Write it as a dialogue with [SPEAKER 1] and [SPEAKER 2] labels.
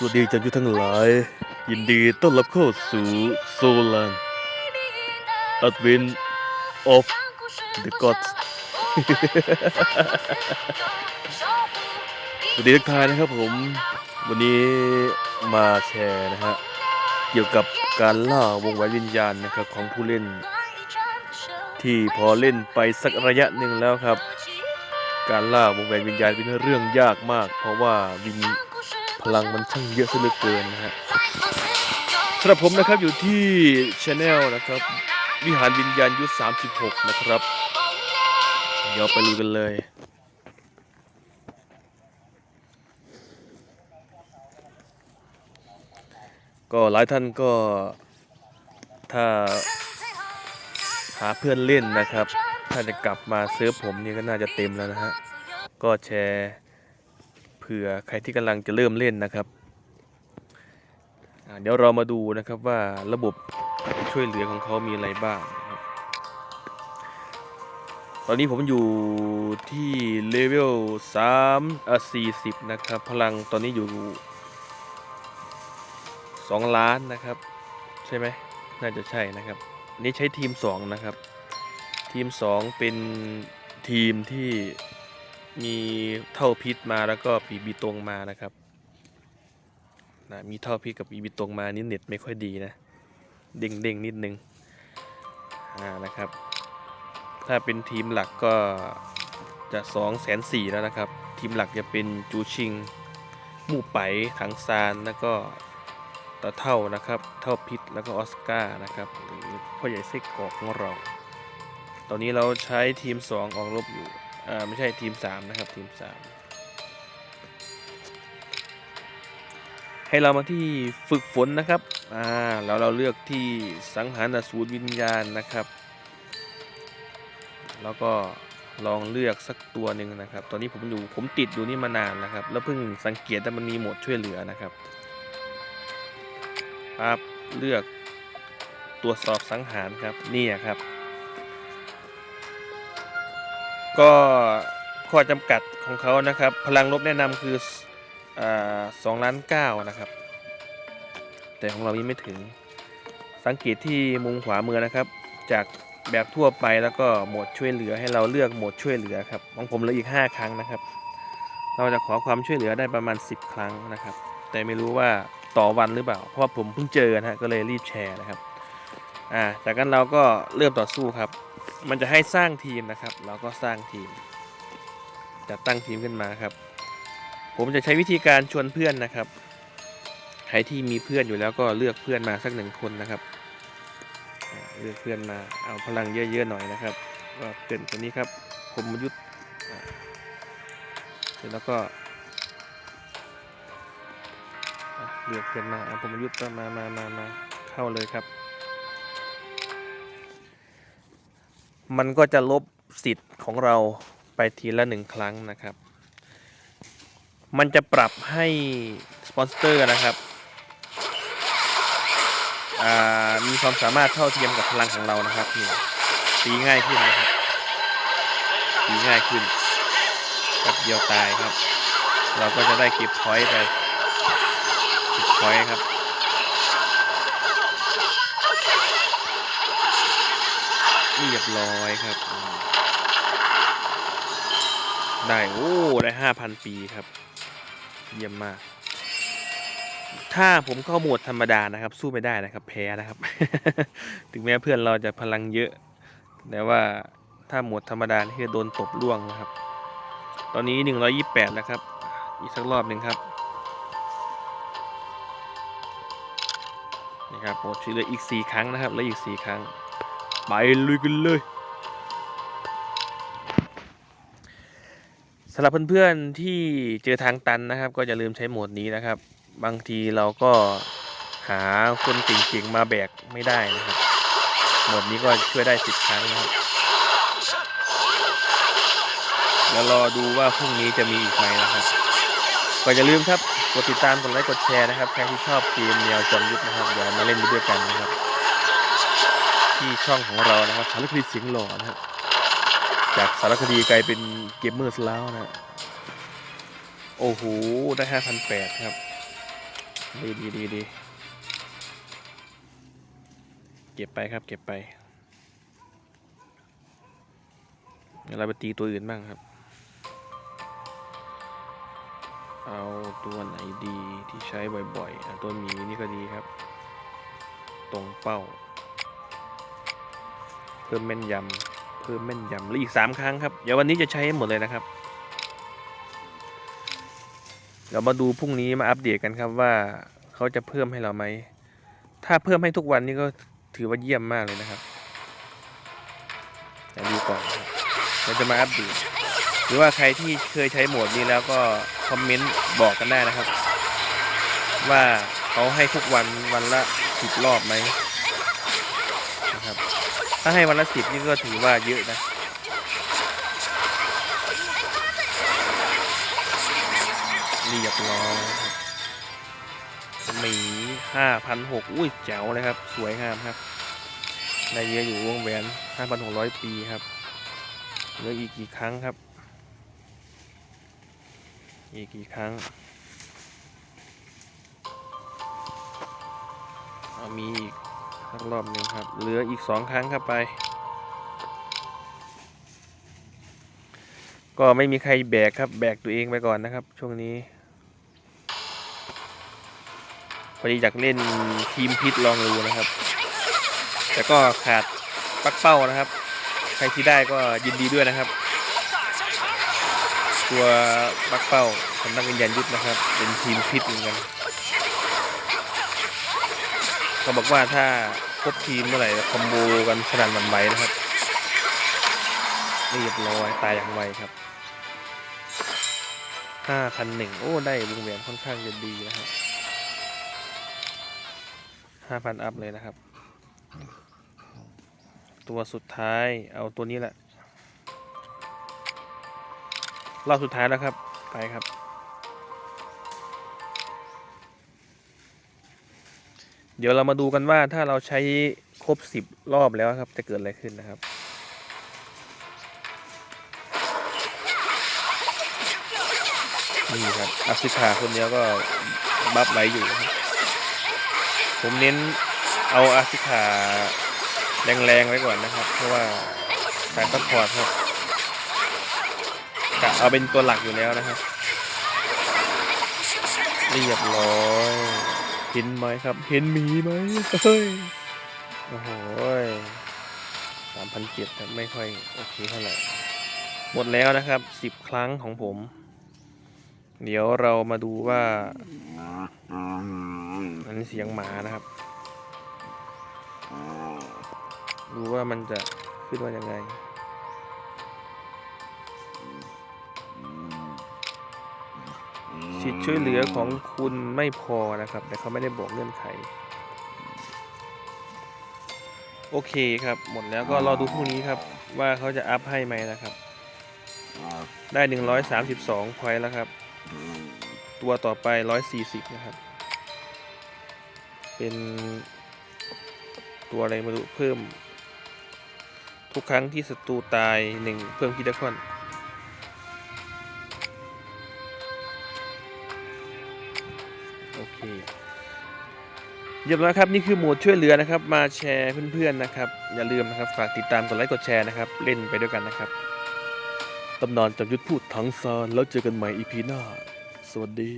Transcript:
[SPEAKER 1] สวัสดีจันยุทธทั้งหลาย ยินดีต้อนรับเข้าสู่โซลันอัดวิน of the gods สวัสดีทุกทานนะครับผม วันนี้มาแชร์นะฮะ เกี่ยวกับการล่าวงแหวนวิญญาณนะครับของผู้เล่น ที่พอเล่นไปสักระยะหนึ่งแล้วครับ การล่าวงแหวนวิญญาณเป็นเรื่องยากมาก เพราะว่าวิญ ลังมันช่างเยอะซะเหลือเกินนะฮะสำหรับผมนะครับอยู่ที่ช anel นะครับวิหารวิญญาณยุทธ36 นะครับ เดี๋ยวไปดูกันเลยก็หลายท่านก็ถ้าหาเพื่อนเล่นนะครับ ถ้าจะกลับมาเซิร์ฟผมนี่ก็น่าจะเต็มแล้วนะฮะ ก็แชร์ ผื่อใครที่กำลังจะเริ่มเล่นนะครับ เดี๋ยวเรามาดูนะครับว่าระบบช่วยเหลือของเขามีอะไรบ้างนะครับตอนนี้ผมอยู่ที่เลเวล3เอ่อ40 นะครับ พลังตอนนี้อยู่ 2 ล้านนะครับ ใช่ไหมน่าจะใช่นะครับอันนี้ใช้ทีม 2 นะครับ ทีม 2 เป็นทีมที่ มีเท่าพิษมาแล้วก็ปีบีตรงมานะครับนะมีเท่าพิษกับปีบีตรงมานี่เน็ตไม่ค่อยดีนะ เด้งเด้งนิดนึงอ่านะครับ ถ้าเป็นทีมหลักก็จะ2องแสนสี่แล้วนะครับ ทีมหลักจะเป็นจูชิง มู่ไปถังซานแล้วก็ตาเท่านะครับ เท่าพิษแล้วก็ออสการ์นะครับหรือพ่อใหญ่ไส้กอกของเรา ตอนนี้เราใช้ทีม 2 ออกรบอยู่ อ่าไม่ใช่ทีม3นะครับทีม3ให้เรามาที่ฝึกฝนนะครับ อ่า แล้วเราเลือกที่สังหารสูตรวิญญาณนะครับ แล้วก็ลองเลือกสักตัวหนึ่งนะครับ ตอนนี้ผมอยู่ผมติดอยู่นี่มานานนะครับ แล้วเพิ่งสังเกตว่มันมีโหมดช่วยเหลือนะครับปั๊บเลือกตรวจสอบสังหารครับ นี่ครับ ก็ข้อจำกัดของเขานะครับ พลังลบแนะนำคือสองล้านเก้านะครับ แต่ของเรายังไม่ถึง สังเกตที่มุมขวามือนะครับ จากแบบทั่วไปแล้วก็โหมดช่วยเหลือให้เราเลือกโหมดช่วยเหลือครับของผมเหลืออีก 5 ครั้งนะครับ เราจะขอความช่วยเหลือได้ประมาณ 10 ครั้งนะครับ แต่ไม่รู้ว่าต่อวันหรือเปล่า เพราะผมเพิ่งเจอนะฮะก็เลยรีบแชร์นะครับ อ่า จากนั้นเราก็เริ่มต่อสู้ครับ มันจะให้สร้างทีมนะครับ เราก็สร้างทีม จัดตั้งทีมขึ้นมาครับ ผมจะใช้วิธีการชวนเพื่อนนะครับ ใครที่มีเพื่อนอยู่แล้วก็เลือกเพื่อนมาสักหนึ่งคนนะครับ เลือกเพื่อนมา เอาพลังเยอะๆหน่อยนะครับว่าเพื่อนคนนี้ครับ ผมยุทธเสร็จแล้วก็เลือกเพื่อนมาเอาผมยุทธก็มามามามาเข้าเลยครับ มันก็จะลบสิทธิ์ของเราไปทีละหนึ่งครั้งนะครับ มันจะปรับให้สปอนเซอร์นะครับมีความสามารถเท่าเทียมกับพลังของเรานะครับนี่ตีง่ายขึ้นนะครับตีง่ายขึ้นกับเดียวตายครับ เราก็จะได้เก็บพอยต์ไปเก็บพอยต์ครับ เรียบร้อยครับ ได้โอ้ได้ห้าพันปีครับ เยี่ยมมาก ถ้าผมเข้าโหมดธรรมดานะครับ สู้ไม่ได้นะครับ แพ้นะครับ ถึงแม้เพื่อนเราจะพลังเยอะ แต่ว่าถ้าโหมดธรรมดานี่คือโดนตบล่วงนะครับ ตอนนี้ 128 แล้วครับ อีกสักรอบหนึ่งครับนี่ครับโหมดช่วยเหลืออีก 4 ครั้งนะครับ แล้วอีก 4 ครั้ง ไปลุยกันเลยสำหรับเพื่อนๆที่เจอทางตันนะครับ ก็อย่าลืมใช้โหมดนี้นะครับ บางทีเราก็หาคนเก่งๆมาแบกไม่ได้นะครับโหมดนี้ก็ช่วยได้สิบครั้งนะครับแล้วรอดูว่าพรุ่งนี้จะมีอีกไหมนะครับก็อย่าลืมครับกดติดตามกดไลค์กดแชร์นะครับใครที่ชอบเกมแนวจอมยุทธนะครับเดี๋ยวมาเล่นไปด้วยกันนะครับ ที่ช่องของเรานะครับสารคดีเสียงหล่อนะจากสารคดีกลายเป็นเกมเมอร์สแล้วนะ โอ้โห ได้ห้าพันแปดครับ ดีดีดีดีเก็บไปครับ เก็บไปเราไปตีตัวอื่นบ้างครับ เอาตัวไหนดีที่ใช้บ่อยๆ ตัวหมีนี่ก็ดีครับ ตรงเป้า เพิ่มแม่นยำเพิ่มแม่นยำแล้วอีกสามครั้งครับ เดี๋ยววันนี้จะใช้ให้หมดเลยนะครับ เดี๋ยวมาดูพรุ่งนี้มาอัปเดตกันครับว่าเขาจะเพิ่มให้เราไหม ถ้าเพิ่มให้ทุกวันนี้ก็ถือว่าเยี่ยมมากเลยนะครับดูก่อนเราจะมาอัปเดตหรือว่าใครที่เคยใช้โหมดนี้แล้วก็คอมเมนต์บอกกันได้นะครับ ว่าเขาให้ทุกวันวันละสิบรอบไหมาให้วันละสิบนี่ก็ถือว่าเยอะนะเรียบร้อยครับหมีห้าพันหกอุ้ยแจ๋วเลยครับ สวยงามครับได้เยอะอยู่วงแหวนห้าพันหกร้อยปีครับเหลืออีกกี่ครั้งครับ อีกกี่ครั้งมีอีก สักรอบหนึ่งครับ เหลืออีกสองครั้งครับไป ก็ไม่มีใครแบกครับ แบกตัวเองไปก่อนนะครับ ช่วงนี้พอดีอยากเล่นทีมพิษลองดูนะครับ แต่ก็ขาดปักเป้านะครับ ใครที่ได้ก็ยินดีด้วยนะครับ ตัวปักเป้าสำนักวิญญาณยุทธนะครับ เป็นทีมพิษเหมือนกัน ก็บอกว่าถ้าครบทีมเมื่อไหร่คอมโบกันสนั่นหวันไหวนะครับเรียบร้อยตายอย่างไวครับห้าพันหนึ่งโอ้ได้วงแหวนค่อนข้างจะดีนะครับห้าพันอัพเลยนะครับ ตัวสุดท้ายเอาตัวนี้แหละรอบสุดท้ายแล้วครับ ไปครับ เดี๋ยวเรามาดูกันว่าถ้าเราใช้ครบสิบรอบแล้วครับ จะเกิดอะไรขึ้นนะครับนี่ครับอัฟริกาคนเดียวก็บัฟไหลอยู่ ผมเน้นเอาอาฟริกาแรงๆไว้ก่อนนะครับ เพราะว่าสายซัพพอร์ตครับกะเอาเป็นตัวหลักอยู่แล้วนะครับเรียบร้อย เห็นไหมครับ เห็นหมีไหมเฮ้ยโอ้โหสามพันเจ็ดแต่ไม่ค่อยโอเคเท่าไหร่ หมดแล้วนะครับสิบครั้งของผม เดี๋ยวเรามาดูว่า อันนี้เสียงหมานะครับ ดูว่ามันจะขึ้นว่ายังไง สิทธิ์ช่วยเหลือของคุณไม่พอนะครับ แต่เขาไม่ได้บอกเงื่อนไข โอเคครับ หมดแล้วก็รอดูพรุ่งนี้ครับ ว่าเขาจะอัพให้ไหมนะครับ ได้132พอยต์แล้วครับ ตัวต่อไป140นะครับ เป็นตัวอะไรไม่รู้เพิ่ม ทุกครั้งที่ศัตรูตาย1เพิ่มคิดคอน เคเรียบร้อยครับนี่คือโหมดช่วยเหลือนะครับ มาแชร์เพื่อนๆนะครับ อย่าลืมนะครับฝากติดตามกดไลค์กดแชร์นะครับ เล่นไปด้วยกันนะครับตำนานจากยุทธพูดทั้งซานแล้วเจอกันใหม่อีพีหน้า สวัสดี